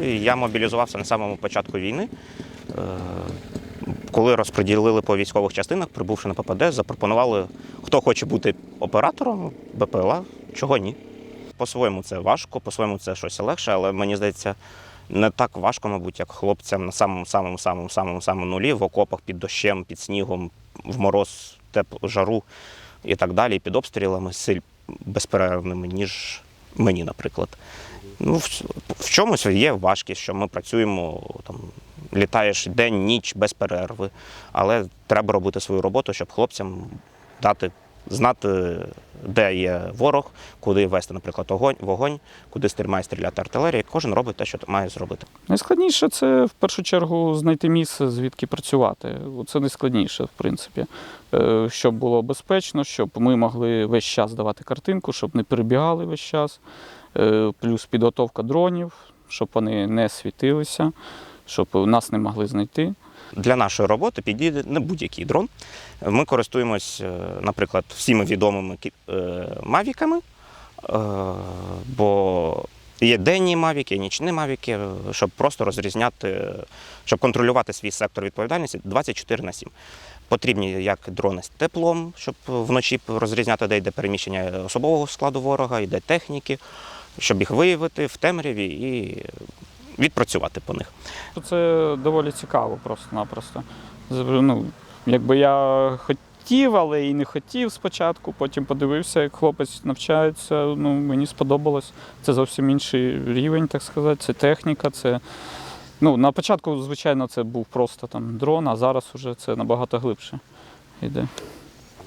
Я мобілізувався на самому початку війни. Е, Коли розподілили по військових частинах, прибувши на ППД, запропонували, хто хоче бути оператором БПЛА, чого ні. По-своєму це важко, по-своєму це щось легше, але мені здається, не так важко, мабуть, як хлопцям на самому самому самому самому самому нулі, в окопах під дощем, під снігом, в мороз, теплу, жару і так далі, під обстрілами силь безперервними, ніж мені, наприклад. Ну, в, в чомусь є важкість, що ми працюємо там, літаєш день, ніч без перерви, але треба робити свою роботу, щоб хлопцям дати знати, де є ворог, куди вести, наприклад, огонь, вогонь, куди стріль- має стріляти артилерія. Кожен робить те, що має зробити. Найскладніше це в першу чергу знайти місце, звідки працювати. Це найскладніше, в принципі. Е, Щоб було безпечно, щоб ми могли весь час давати картинку, щоб не перебігали весь час. Е, Плюс підготовка дронів, щоб вони не світилися, щоб нас не могли знайти. Для нашої роботи підійде не будь-який дрон. Ми користуємось, е, наприклад, всіми відомими е, мавіками, бо є денні мавіки, нічні мавіки, щоб просто розрізняти, щоб контролювати свій сектор відповідальності 24 на 7. Потрібні як дрони з теплом, щоб вночі розрізняти, де йде переміщення особового складу ворога, йде техніки, щоб їх виявити в темряві і відпрацювати по них. Це доволі цікаво просто-напросто. Ну, якби я хотів, але і не хотів спочатку, потім подивився, як хлопець навчається. Ну, мені сподобалось. Це зовсім інший рівень, так сказати. Це техніка, це. Ну, на початку, звичайно, це був просто там дрон, а зараз вже це набагато глибше йде.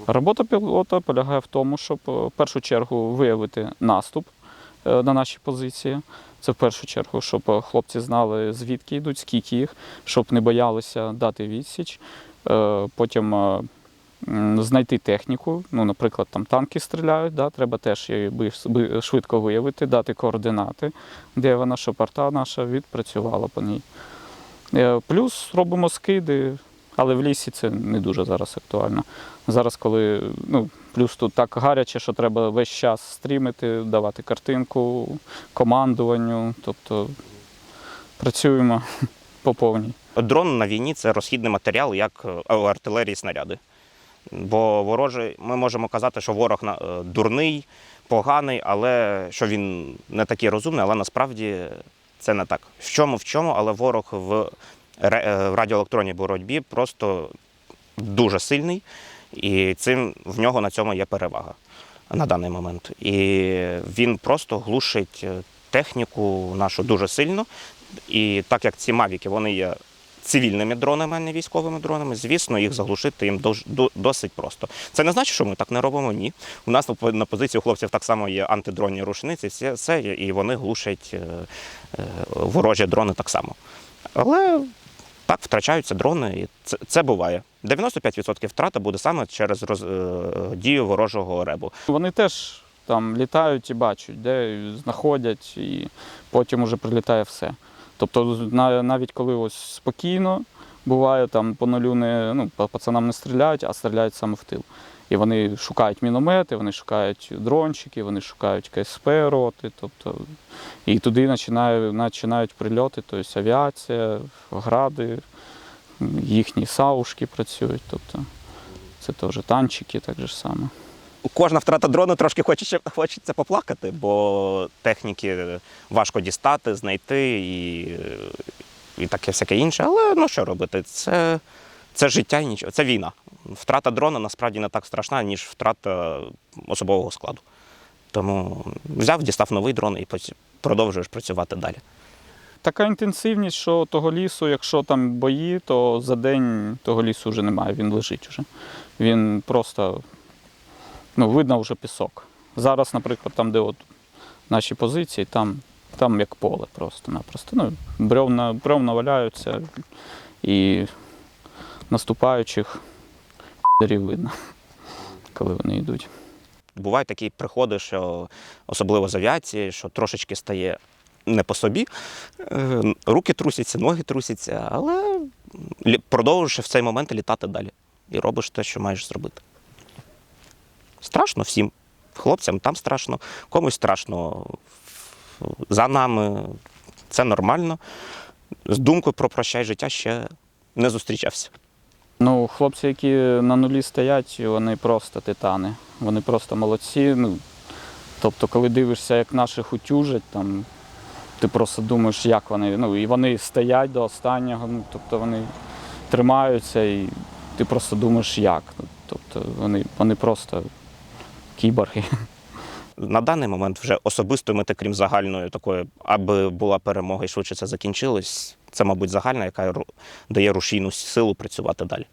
Робота пілота полягає в тому, щоб е, в першу чергу виявити наступ на наші позиції. Це в першу чергу, щоб е, хлопці знали, звідки йдуть, скільки їх, щоб не боялися дати відсіч. Е, Потім е, знайти техніку. Ну, наприклад, там танки стріляють, да, треба теж її швидко виявити, дати координати, де вона, щоб арта наша відпрацювала по ній. Е, Плюс робимо скиди, але в лісі це не дуже зараз актуально. Зараз, коли ну, плюс тут так гаряче, що треба весь час стрімити, давати картинку, командуванню, тобто працюємо по повній. Дрон на війні це розхідний матеріал, як е, артилерії снаряди. Бо ворожий, ми можемо казати, що ворог е, дурний, поганий, але що він не такий розумний, але насправді це не так. В чому, в чому, але ворог в, в радіоелектронній боротьбі просто дуже сильний, і цим в нього на цьому є перевага на даний момент. І він просто глушить е, техніку нашу дуже сильно. І так як ці мавіки вони є цивільними дронами, а не військовими дронами, звісно, їх заглушити їм до- досить просто. Це не значить, що ми так не робимо. Ні. У нас на по- позиції у хлопців так само є антидронні рушниці, все, і вони глушать е, е, ворожі дрони так само. Але так втрачаються дрони, і це, це буває. 95% втрата буде саме через роз, е, дію ворожого ребу. Вони теж там літають і бачать, де знаходять, і потім уже прилітає все. Тобто, на- навіть коли ось спокійно буває, там по нулю не ну, по пацанам не стріляють, а стріляють саме в тил. І вони шукають міномети, вони шукають дрончики, вони шукають КСП роти, тобто, і туди починають, починають прильоти, тобто авіація, гради, їхні саушки працюють. Тобто, це теж танчики, так же саме. Кожна втрата дрону трошки хочеться, хочеться поплакати, бо техніки важко дістати, знайти і, і таке всяке інше. Але ну що робити? Це, це життя і нічого. Це війна. Втрата дрона насправді не так страшна, ніж втрата особового складу. Тому взяв, дістав новий дрон і продовжуєш працювати далі. Така інтенсивність, що того лісу, якщо там бої, то за день того лісу вже немає, він лежить вже. Він просто ну, видно вже пісок. Зараз, наприклад, там, де от наші позиції, там, там як поле просто-напросто. Ну, бревна, бревна валяються і наступаючих дерів видно, коли вони йдуть. Бувають такі приходи, що особливо з авіації, що трошечки стає не по собі. Е, Руки трусяться, ноги трусяться, але продовжуєш в цей момент літати далі. І робиш те, що маєш зробити. Страшно всім. Хлопцям там страшно, комусь страшно за нами. це нормально. З думкою про прощай життя ще не зустрічався. Ну, хлопці, які на нулі стоять, вони просто титани. Вони просто молодці. Ну, тобто, коли дивишся, як наших утюжать, там, ти просто думаєш, як вони. Ну, і вони стоять до останнього, ну, тобто вони тримаються, і ти просто думаєш, як. Тобто вони, вони просто кіборги. На даний момент вже особистої мети, крім загальної такої, аби була перемога і швидше це закінчилось, це, мабуть, загальна, яка дає рушійну силу працювати далі.